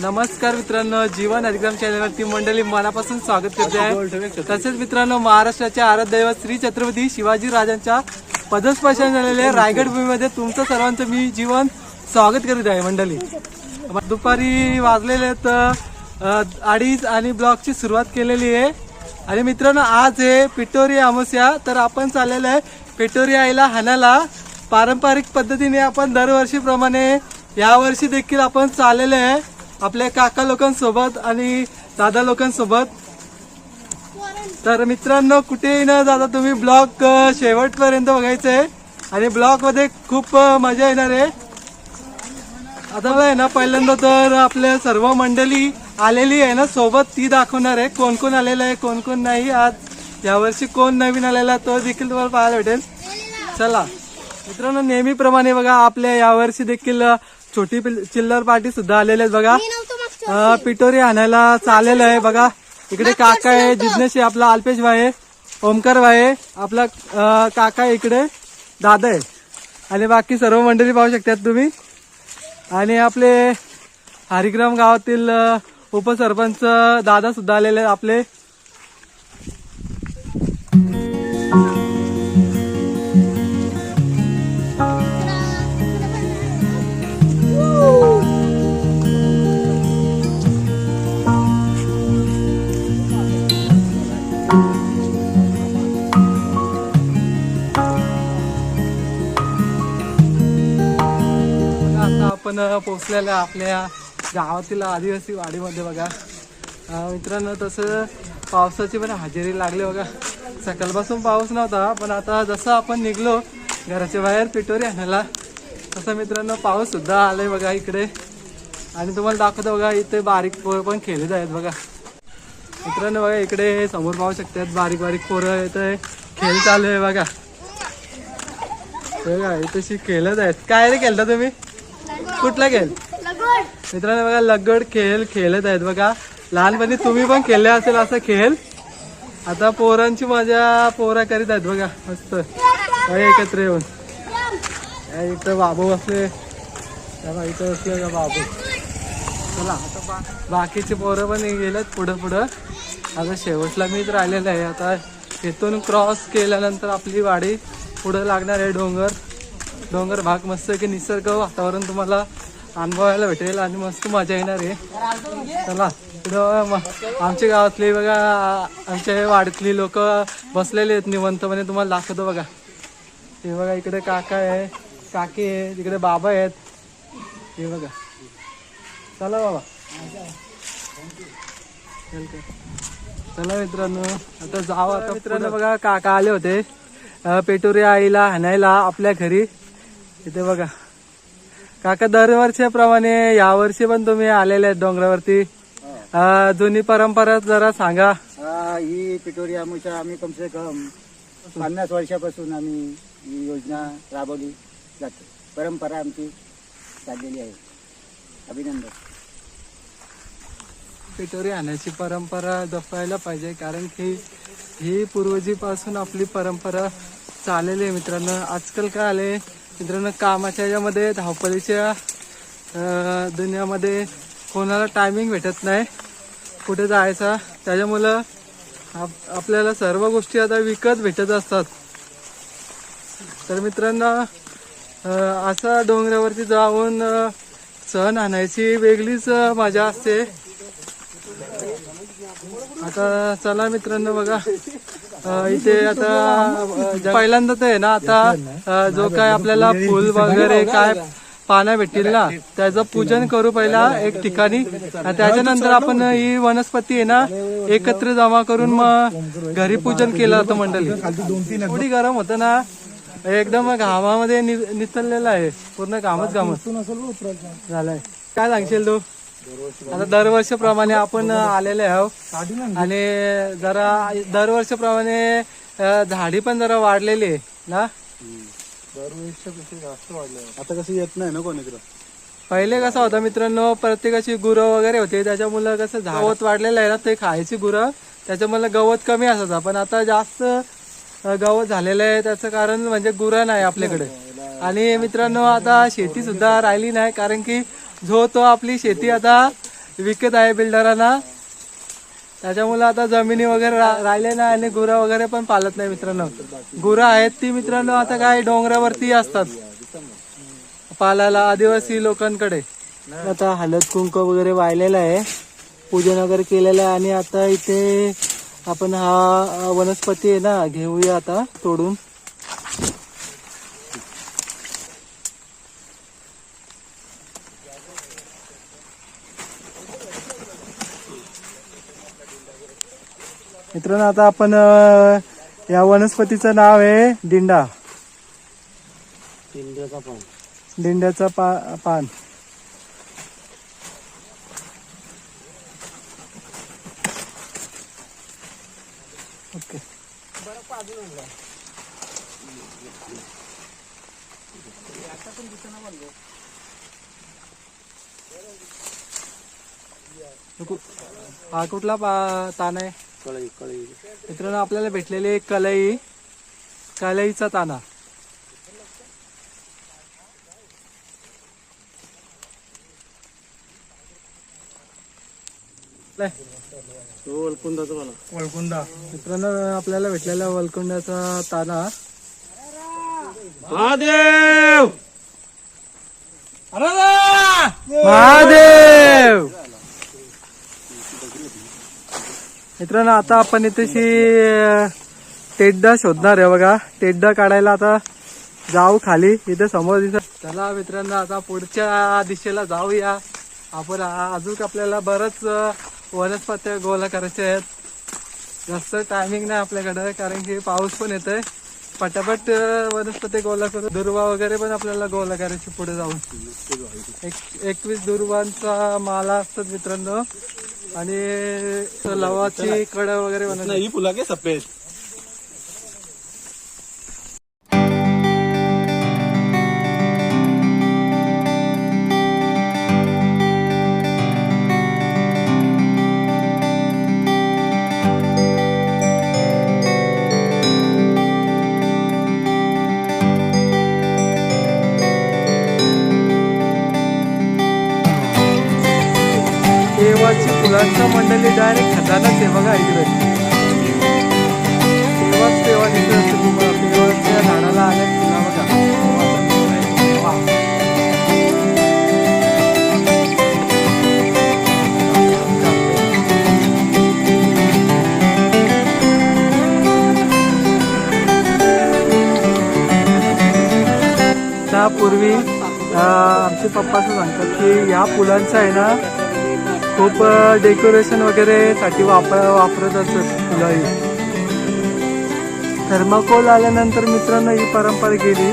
नमस्कार मित्रांनो जीवन अधिक्रम चॅनलवरती मंडळी मनापासून स्वागत करते आहे. तसेच मित्रांनो महाराष्ट्राचे आराध्य श्री छत्रपती शिवाजी राजांच्या पदस्पर्शन झालेल्या रायगड भूमीमध्ये तुमचं सर्वांचं मी जीवन स्वागत करीत आहे मंडळी. दुपारी वाजलेले तर अडीच आणि ब्लॉगची सुरुवात केलेली आहे. आणि मित्रांनो आज आहे पिटोरी अमावस्या तर आपण चाललेलं आहे पिटोरी आईला हाणाला पारंपरिक पद्धतीने आपण दरवर्षीप्रमाणे यावर्षी देखील आपण चाललेलं आहे. आपल्या काका लोकांसोबत आणि दादा लोकांसोबत. तर मित्रांनो कुठेही न जाता तुम्ही ब्लॉग शेवटपर्यंत बघायचं आहे आणि ब्लॉगमध्ये खूप मजा येणार आहे. आता आहे ना पहिल्यांदा तर आपल्या सर्व मंडळी आलेली आहे ना सोबत ती दाखवणार आहे. कोण कोण आलेलं आहे कोण कोण नाही. आज यावर्षी कोण नवीन आलेला तो देखील तुम्हाला पाहायला भेटेल. चला. मित्रांनो नेहमीप्रमाणे बघा आपल्या यावर्षी देखील छोटी पिल- चिल्लर पार्टी सुद्धा आलेल्या आहेत बघा. पिटोरी आणायला चाललेलं आहे बघा. इकडे काका आहे जिज्ञेश आहे आपला अल्पेश भाई आहे ओमकार भाई आहे आपला काका इकडे दादा आहे. आणि बाकी सर्व मंडळी पाहू शकतात तुम्ही. आणि आपले हरिग्राम गावातील उपसरपंच दादा सुद्धा आलेले आहेत आपले. आपण आपल्या गावातील आदिवासी वाडीमध्ये बघा. मित्रांनो तसं पावसाची पण हजेरी लागली बघा. सकाळपासून पाऊस नव्हता पण आता जसं आपण निघलो घराच्या बाहेर पिटोरी आणायला तसं मित्रांनो पाऊससुद्धा आला आहे बघा इकडे. आणि तुम्हाला दाखवतो बघा इथे बारीक पोरं पण खेळत आहेत बघा. मित्रांनो बघा इकडे समोर पाहू शकतात बारीक बारीक पोरं इथे खेळ चालू आहे बघा. बघा इथे खेळत आहेत. काय रे खेळता तुम्ही? कुठला खेळ? मित्रांनो बघा लगड खेळ खेळत आहेत. बघा लहानपणी तुम्ही पण खेळले असेल असं खेळ. आता पोरांची मजा पोरा करीत आहेत बघा मस्त. एकत्र येऊन. इथं बाबू बघा, इथं बसले का बाबू. चला आता बाकीचे पोरं पण गेलेत पुढं पुढं. आता शेवटला मीच राहिलेलं आहे. आता इथून क्रॉस केल्यानंतर आपली वाडी पुढं लागणार आहे डोंगर. डोंगर भाग मस्त की निसर्ग वातावरण तुम्हाला अनुभवायला भेटेल आणि मस्त मजा येणार आहे. चला पुढं आमच्या गावातली बघा आमच्या वाडीतली लोक बसलेले आहेत निवंतपणे तुम्हाला दाखवतो बघा. हे बघा इकडे काका आहे काकी आहे तिकडे बाबा आहेत. हे बघा. चला बाबा. चला मित्रांनो आता जाऊ आता मित्रांनो बघा काका आले होते पेटुरी आईला हाणायला आपल्या घरी. इथे बघा. काका दरवर्षीप्रमाणे यावर्षी पण तुम्ही आलेले आहेत डोंगरावरती. जुनी परंपरा जरा सांगा. हा, पिटोरी आमुषा आम्ही कम से कम पन्नास वर्षापासून आम्ही ही योजना राबवली जाते. परंपरा आमची चाललेली आहे. अभिनंदन. पिटोरी आणायची परंपरा जपायला पाहिजे कारण की ही पूर्वजीपासून आपली परंपरा चाललेली आहे मित्रांनो. आजकाल काय आले मित्रांनो कामाच्या याच्यामध्ये धावपळीच्या दुनियामध्ये कोणाला टायमिंग भेटत नाही. कुठे जायचा? त्याच्यामुळं आप आपल्याला सर्व गोष्टी आता विकत भेटत असतात. तर मित्रांनो असा डोंगरावरती जाऊन सण आणायची वेगळीच मजा असते. आता चला मित्रांनो बघा. इथे आता पहिल्यांदा तर आहे ना आता जो काय आपल्याला फुल वगैरे काय पानं भेटतील ना त्याचं पूजन करू पहिला एक ठिकाणी. आणि त्याच्यानंतर आपण ही वनस्पती आहे ना एकत्र जमा करून मग घरी पूजन केलं जातं मंडळी. थोडी गरम होतं ना एकदम घामामध्ये नि- निचललेलं आहे. पूर्ण घामच घामच. झालंय. काय सांगशील तू? आता दरवर्षीप्रमाणे आपण आलेले आहोत. आणि जरा दरवर्षीप्रमाणे झाडी पण जरा वाढलेली आहे ना? आता कसं येत नाही ना कोणी पहिले कसं होतं मित्रांनो प्रत्येकाची गुरं वगैरे होते त्याच्यामुळं कसं गवत वाढलेलं आहे ना ते खायची गुरं. त्याच्यामुळं गवत कमी असायचं पण आता जास्त गवत झालेलं आहे त्याचं कारण म्हणजे गुरं नाही आपल्याकडे. आणि मित्रांनो आता शेती सुद्धा राहिली नाही कारण की जो तो आपली शेती आता विकत आहे बिल्डरांना. त्याच्यामुळे आता जमिनी वगैरे रा- राहिले नाही आणि गुरं वगैरे पण पालत नाही मित्रांनो. गुरं आहेत ती मित्रांनो आता काय डोंगरावरती असतात. पालायला आदिवासी लोकांकडे. आता हलद कुंक वगैरे वाहिलेलं आहे. पूजन वगैरे केलेलं आहे आणि आता इथे आपण हा वनस्पती आहे ना घेऊया आता तोडून. मित्रांनो आता आपण या वनस्पतीचं नाव आहे दिंडा दिंड्याचा पा पान. ओके. हा कुठला पा ताण आहे? मित्रांनो आपल्याला भेटलेली कलई. कलईचा ताना. लय. वळकुंदा मित्रांनो आपल्याला भेटलेला वलकुंडाचा ताना. महादेव! महादेव! मित्रांनो आता आपण इथेशी टेड्डा शोधणार आहे बघा. टेड्डा काढायला आता जाऊ खाली. इथे समोर दिसत चला मित्रांनो आता पुढच्या दिशेला जाऊया. आपण अजून आपल्याला बरंच वनस्पत्या गोला करायच्या आहेत. जास्त टायमिंग नाही आपल्याकडं कारण की पाऊस पण येतोय. पटापट वनस्पती गोला करून दुर्वा वगैरे पण आपल्याला गोळा करायची पुढे जाऊन. एक एकवीस दुर्वांचा माला असतात मित्रांनो. आणि लवाची कड वगैरे बनवतात नहीं फुला के सफेद फुलांचं मंडळी डायरेक्ट खजानाच आहे बघा इकडे तेव्हाच तेव्हा दिसत असते तुम्हाला पिवळच्या झाडाला आल्या फुला बघा त्यापूर्वी आमचे पप्पा असं सांगतात की या फुलांचं आहे ना खूप डेकोरेशन वगैरे साठी वापर वापरत असत फुलं ही. थर्माकोल आल्यानंतर मित्रांनो ही परंपरा गेली.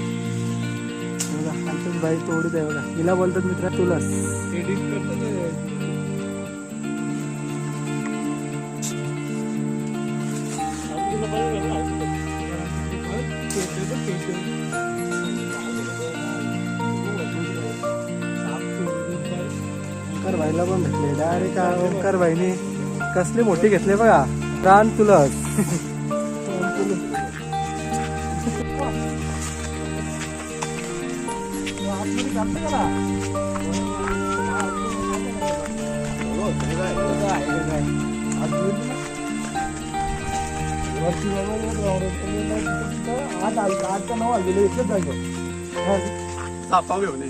बघा आमच्याच बाई तोडीत आहे बघा. हिला बोलतात मित्र तुलस ओंकार भाईला पण भेटले. डायरेक्ट ओंकार भाईने कसली मोठी घेतली बघा. रान तुलस सापा घेऊन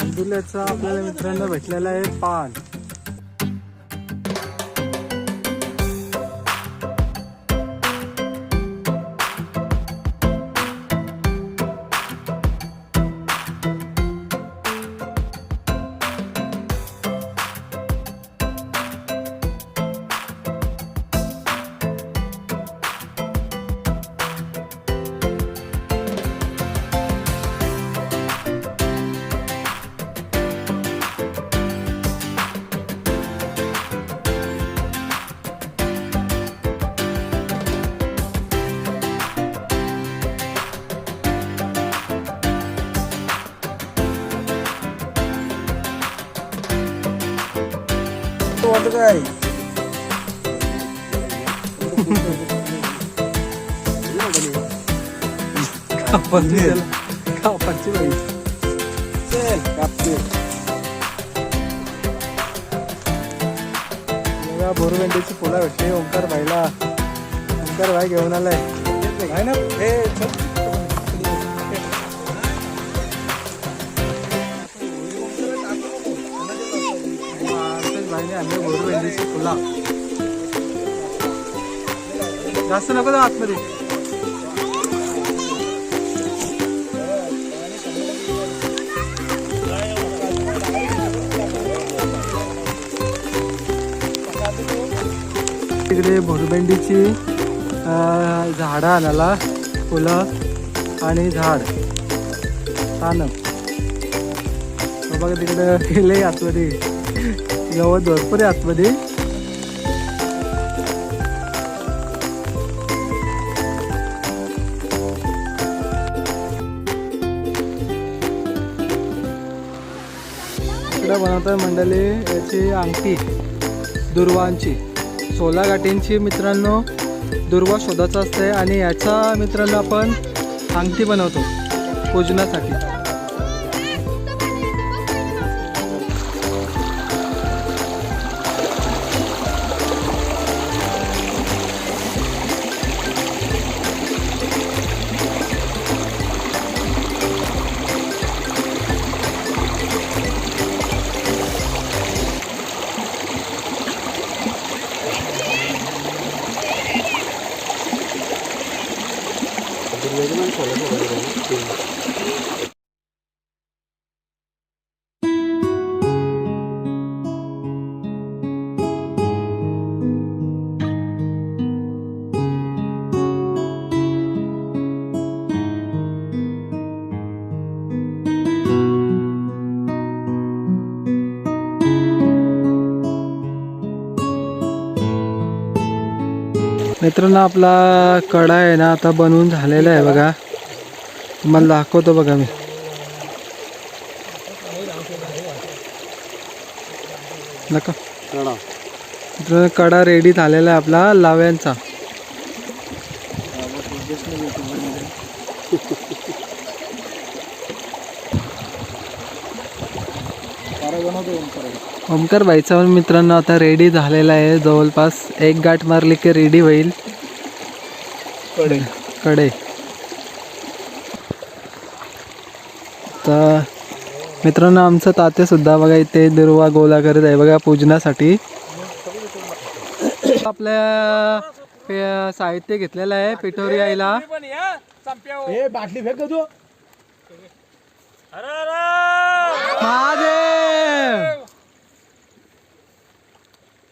अंदुल्याचा आपल्याला मित्रांना भेटलेला आहे पान. वाटत आहे कापाची त्याला. कापाची बाई बघा बोरवेंडीची फुलं भेटली ओंकार भाईला ओंकार भाई घेऊन आलाय आहे ना हे भाईने आणले बोरवेंडीची फुला जास्त नको जा आतमध्ये. तिकडे भोरबेंडीची झाडं आणायला फुलं आणि झाड. पानं बघा तिकडे गेले आतमध्ये. गवत भरपूर आहे आतमध्ये. बनवतोय मंडळी याची अंगठी दुर्वांची. सोला गाठींची मित्रांनो दुर्वा शोधाचा असते आणि याचा मित्रांनो आपण अंगठी बनवतो पूजनासाठी. मित्रांनो आपला कडा आहे ना आता बनवून झालेला आहे बघा. तुम्हाला दाखवतो बघा मी. नका. मित्रांनो कडा रेडी झालेला आहे आपला लाव्यांचा. ओमकार पण मित्रांनो आता रेडी झालेला आहे. जवळपास एक गाठ मारली की रेडी होईल. कडे. कडे. तर मित्रांनो आमचं तात्या सुद्धा बघा इथे दुर्वा गोला करत आहे बघा पूजनासाठी. आपल्या पे- साहित्य घेतलेलं आहे पिठोरी आईला. ए बाटली फेक तू. महादेव!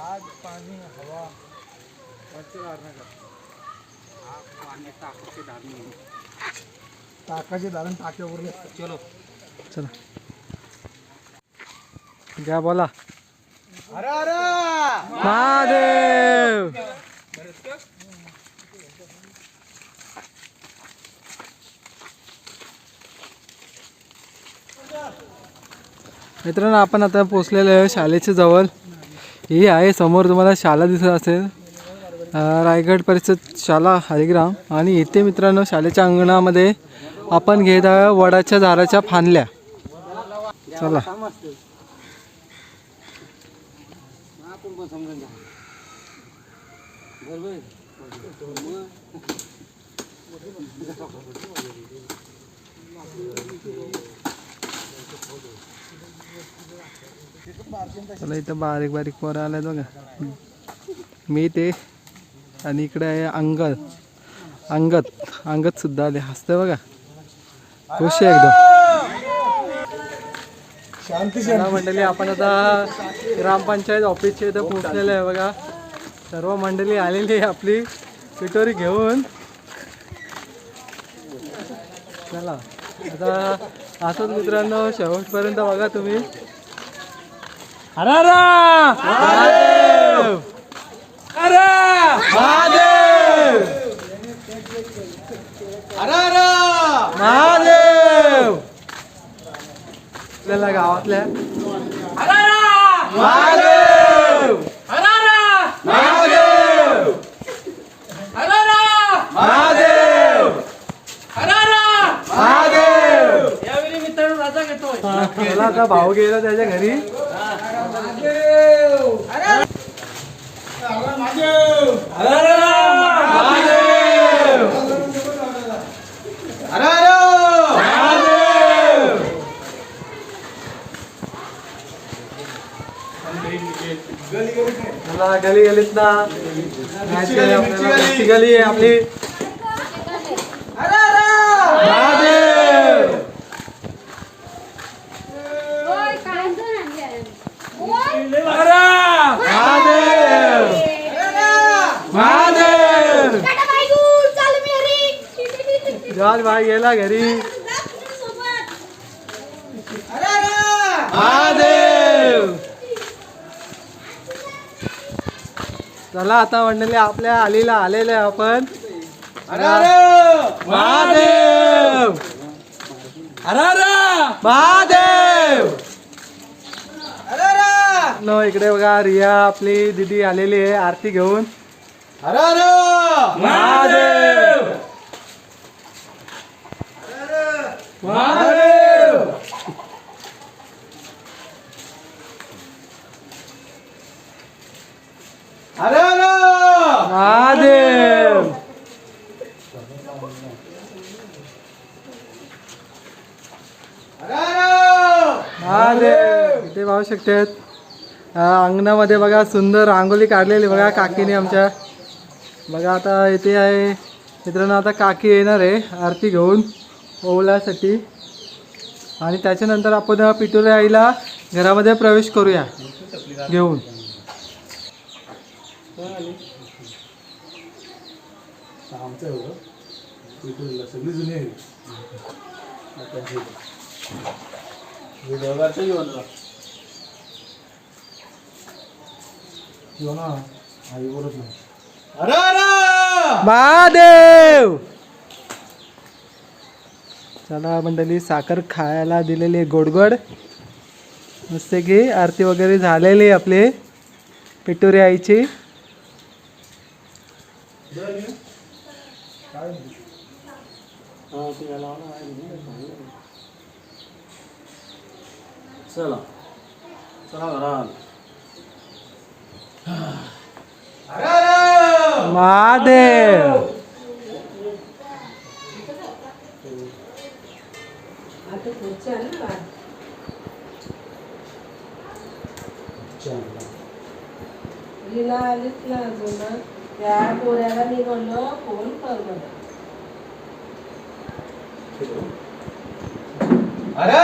आज पाणी हवा टाकाचे दारण टाक्यावर चलो चला घ्या बोला अरे अरे महादेव मित्रांनो आपण आता पोचलेलो आहे शाळेच्या जवळ. ही आहे समोर तुम्हाला शाळा दिसत असेल. रायगड परिषद शाळा हरिग्राम. आणि इथे मित्रांनो शाळेच्या अंगणामध्ये आपण घेत आहे वडाच्या झाडाच्या फांदल्या चला. चला इथं बारीक बारीक पोरं आल्यात बघा. मी ते आणि इकडे आहे अंगद. अंगत अंगत सुद्धा आले. हसते बघा. खुश आहे एकदम. शांती मंडळी आपण आता ग्रामपंचायत ऑफिसच्या इथं पोहोचलेलं आहे बघा. सर्व मंडळी आलेली आहे आपली. पिटोरी घेऊन. चला. आता असंच मित्रांनो शेवटपर्यंत बघा तुम्ही. हरा महादेव! हरा महादेव! महादेव! आपल्याला गावातल्या महादेव महादेव महादेव महादेव यावेळी मित्रांनो राजा घेतोय मला आता भाऊ गेला त्याच्या घरी. गली गलीत ना. गली आहे आपली महादेव होय, कांदा आणली आहे. होय. Mahadev Mahadev tata bye good, चाल मी घरी. जॉर्ज भाई गेला घरी. महादेव. चला आता मंडळी आपल्या आलीला आलेले आपण. महादेव. महादेव. नो इकडे बघा रिया आपली दिदी आलेली आहे आरती घेऊन. महादेव. महादेव! महादेव! महादेव! इथे पाहू शकतात अंगणामध्ये बघा सुंदर रांगोली काढलेली बघा काकीने आमच्या. बघा आता इथे आहे. मित्रांनो आता काकी येणार आहे आरती घेऊन. ओवल्यासाठी आणि त्याच्यानंतर आपण पिटोरे आईला घरामध्ये प्रवेश करूया. घेऊन. सगळी जुनी आई बोलत नाही. महादेव! चला मंडळी साखर खायला दिलेली आहे गोडगोड. मस्त की आरती वगैरे झालेली आहे आपली पिटोरी आईची. चला. चला लीला आलीच ना अजून त्या पोऱ्याला मी म्हणलो फोन कर मला. अरे